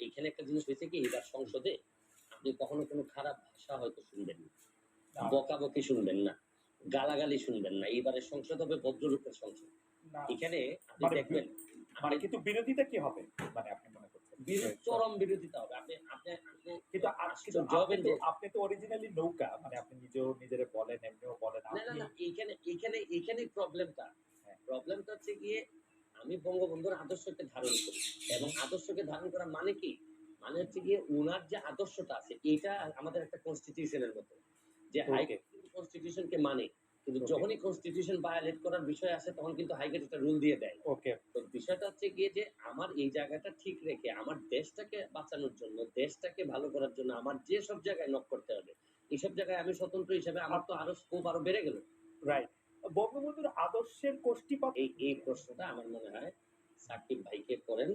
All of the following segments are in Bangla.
এখানে একটা জিনিস হয়েছে কি এবার সংসদে আপনি কখনো কোনো খারাপ ভাষা হয়তো শুনবেন না। বকাবকি শুনবেন না। গালাগালি শুনবেন না। এইবারে সংসদ হবে ভদ্রলোকের সংসদ। এখানে আপনি দেখবেন মানে কিন্তু বিরোধিতা কি হবে মানে আপনি মনে করছেন? চরম বিরোধিতা হবে। আপনি আপনি কিন্তু আপনি আপনি তো অরিজিনালি নৌকা মানে আপনি নিজেও নিজের বলেন এমনিও বলেন। না না আপনি না এইখানে এইখানে এইখানেই প্রবলেমটা হ্যাঁ। প্রবলেমটা হচ্ছে গিয়ে আমি বঙ্গবন্ধুর আদর্শকে ধারণ করি। এবং আদর্শকে ধারণ করা মানে কি? মানে হচ্ছে গিয়ে উনার যে আদর্শটা আছে এটা আমাদের একটা কনস্টিটিউশনের মতো। যে হাই Okay. কনস্টিটিউশনকে মানে। কিন্তু যখনই কনস্টিটিউশন ভায়োলেট করার বিষয় আসে তখন কিন্তু হাইকোর্ট একটা রুল দিয়ে দেয়। ওকে তো বিষয়টা হচ্ছে গিয়ে যে আমার এই জায়গাটা ঠিক রেখে আমার দেশটাকে বাঁচানোর জন্য দেশটাকে ভালো করার জন্য আমার যে সব জায়গায় নক করতে হবে এইসব জায়গায় আমি স্বতন্ত্র হিসেবে আমার তো আরও স্কোপ আরও বেড়ে গেল। রাইট বঙ্গবন্ধুর আদর্শের কোষ্ঠীপাত এই এই প্রশ্নটা আমার মনে হয় সাকিব ভাইকে করেন।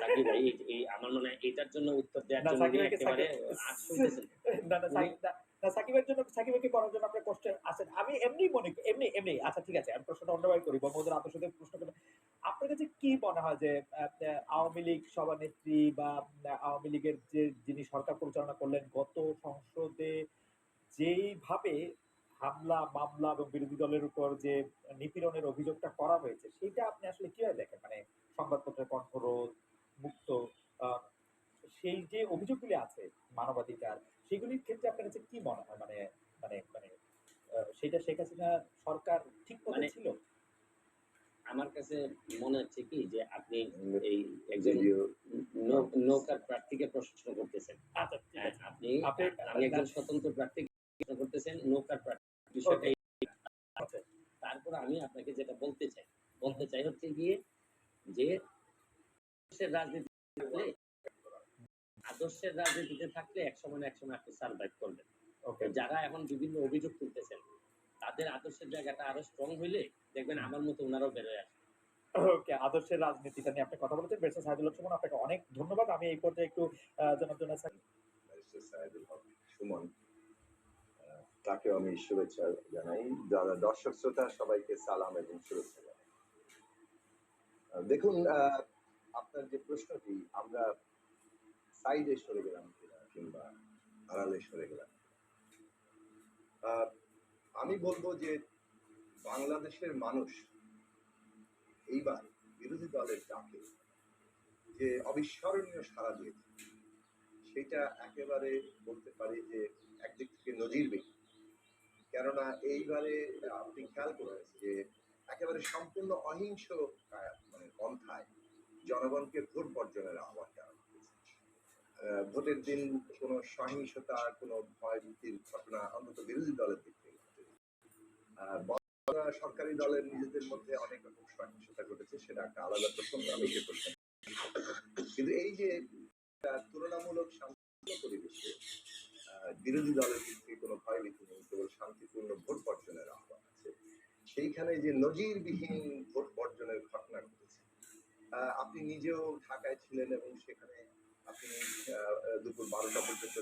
সাকিব ভাই এই- আমার মনে হয় এটার জন্য উত্তর দেওয়ার জন্য সাকিব ভাইকে একেবারে আজ শুনতেছেন। না না সাকিব- না, না, সাকিবের জন্য সাকিবকে করার জন্য আপনার কষ্ট আছেন। আমি এমনি মনে এমনি এমনি আচ্ছা ঠিক আছে আমি প্রশ্নটা অন্যভাবে করি। বঙ্গবন্ধুর প্রশ্ন করে আপনার কাছে কি মনে হয় যে আওয়ামী লীগ সভানেত্রী বা আওয়ামী লীগের যে যিনি সরকার পরিচালনা করলেন গত সংসদে যেইভাবে হামলা মামলা এবং বিরোধী দলের উপর যে নিপীড়নের অভিযোগটা করা হয়েছে সেটা আপনি আসলে কীভাবে দেখেন? মানে সংবাদপত্রের কণ্ঠরোধ মুক্ত সেই যে অভিযোগগুলি আছে মানবাধিকার সেগুলির ক্ষেত্রে আপনার কাছে কি মনে হয়? মানে মানে মানে সেটা শেখ হাসিনা সরকার ঠিক মতো মানে- ছিল? আমার কাছে মনে হচ্ছে কি যে আপনি এই একজন নৌকার প্রার্থীকে প্রশ্ন করতেছেন। আচ্ছা হ্যাঁ, আপনি আপনি- আমি একজন স্বতন্ত্র প্রার্থী প্রশ্ন করতেছেন নৌকার বিষয়টা আচ্ছা তারপর আমি আপনাকে যেটা বলতে চাই বলতে চাই হচ্ছে গিয়ে যে রাজনীতি আদর্শের রাজনীতিতে থাকলে এক সময় না এক সময় আপনি সার্ভাইভ করবেন। যারা এখন বিভিন্ন অভিযোগ তুলতেছেন তাদের আদর্শের জায়গাটা আরও স্ট্রং হইলে দেখবেন আমার মতো ওনারাও বেরোয় আসবে। ওকে আদর্শের রাজনীতিটা নিয়ে আপনি কথা বলেছেন। বেরসা সাহেদুল সুমন আপনাকে অনেক ধন্যবাদ। আমি এই পর্যায়ে একটু ব্যারিস্টার সাইদুল সুমন তাকেও আমি শুভেচ্ছা জানাই। যারা দর্শক শ্রোতা, সবাইকে সালাম এবং শুভেচ্ছা জানাই। দেখুন আপনার যে প্রশ্নটি, আমরা সাইডে সরে গেলাম কিনা কিংবা আড়ালে সরে গেলাম আমি বলব যে বাংলাদেশের মানুষ এইবার বিরোধী দলের ডাকে যে অবিস্মরণীয় সারা দিয়েছে, সেটা একেবারে বলতে পারি যে একদিক থেকে নজিরবিহীন। কেননা এইবারে আপনি খেয়াল করেন যে একেবারে সম্পূর্ণ অহিংস মানে পন্থায় জনগণকে ভোট বর্জনের আহ্বান জানানো ভোটের দিন কোনো সহিংসতা, কোনো ভয় ভীতির ঘটনা অন্তত বিরোধী দলের দিক থেকে সরকারি দলের নিজেদের মধ্যে অনেক রকম সহিংসতা ঘটেছে, সেটা একটা আলাদা প্রসঙ্গ, আমি সে প্রশ্ন কিন্তু এই যে তুলনামূলক শান্তিপূর্ণ পরিবেশে বিরোধী দলের দিক থেকে কোনো ভয়ভীতি নেই কেবল শান্তিপূর্ণ ভোট বর্জনের আহ্বান আছে সেইখানে যে নজিরবিহীন ভোট বর্জনের ঘটনা ঘটেছে আপনি নিজেও ঢাকায় ছিলেন এবং সেখানে আপনি দুপুর বারোটা পর্যন্ত